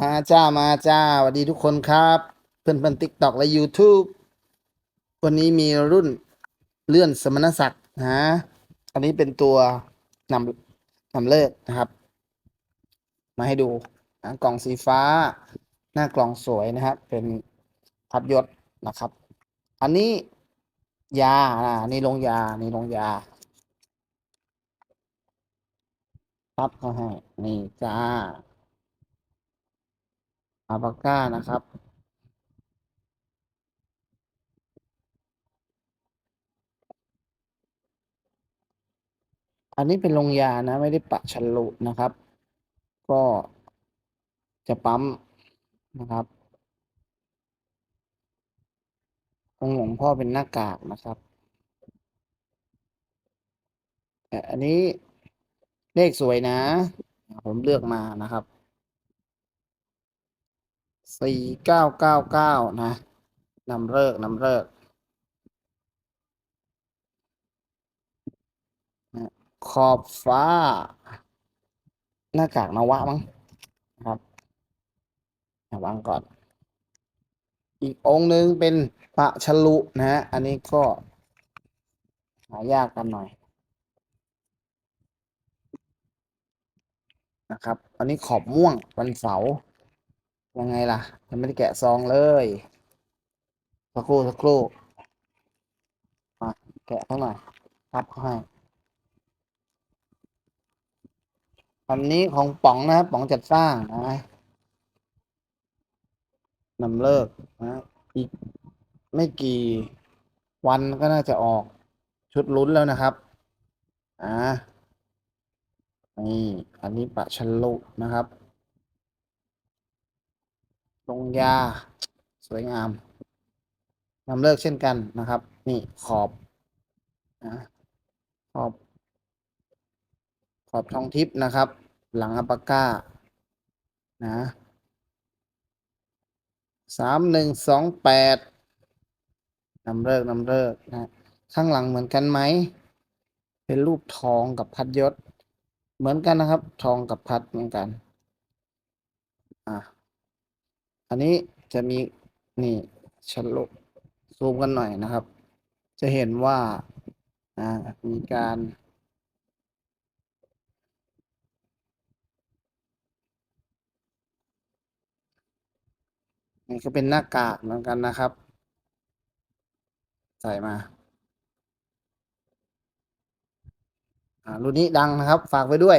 มาจ้ามาจ้าสวัสดีทุกคนครับ เพื่อนเพื่อนติ๊กตอกและ YouTube วันนี้มีรุ่นเลื่อนสมณศักดิ์นะอันนี้เป็นตัวนำนำเลิกนะครับ มาให้ดูนะกล่องสีฟ้า หน้ากล่องสวยนะครับ เป็นพัดยศนะครับ อันนี้ยาอ่านี่ลงยา นี่ลงยาปั๊บเขาให้นี่จ้า อาบาก้านะครับ อันนี้เป็นลงยานะ ไม่ได้ปะฉลุนะครับ ก็จะปั๊มนะครับของหลวงพ่อเป็นหน้ากากนะครับแต่อันนี้เลขสวยนะ ผมเลือกมานะครับ สี่เก้าเก้าเก้านะนำเลิกนำเลิกขอบฟ้า หน้ากากนวะมั้งครับวางก่อน อีกองหนึ่งเป็นปะฉลุนะฮะ อันนี้ก็ หายากกันหน่อยนะครับ อันนี้ขอบม่วงวันเสาร์ ยังไงล่ะยังไม่ได้แกะซองเลยสักครู่สักครู่มาแกะเขาหน่อยครับเขาให้อันนี้ของป๋องนะครับป๋องจัดสร้างนะนำเลิกนะอีกไม่กี่วันก็น่าจะออกชุดลุ้นแล้วนะครับ อ่านี่อันนี้ปะชลุนะครับ ลงยา สวยงามนำเลิกเช่นกันนะครับ นี่ขอบนะขอบ ขอบทองทิพย์นะครับ หลังอัปปาก้านะสามหนึ่งสองแปดนำเลิกนำเลิกนะข้างหลังเหมือนกันไหม เป็นรูปทองกับพัดยศ เหมือนกันนะครับ ทองกับพัดเหมือนกัน อะ อันนี้จะมีนี่ฉลุซูมกันหน่อยนะครับ จะเห็นว่าอ่ามีการนี่ก็เป็นหน้ากากเหมือนกันนะครับ ใส่มาอ่ารุ่นนี้ดังนะครับ ฝากไว้ด้วย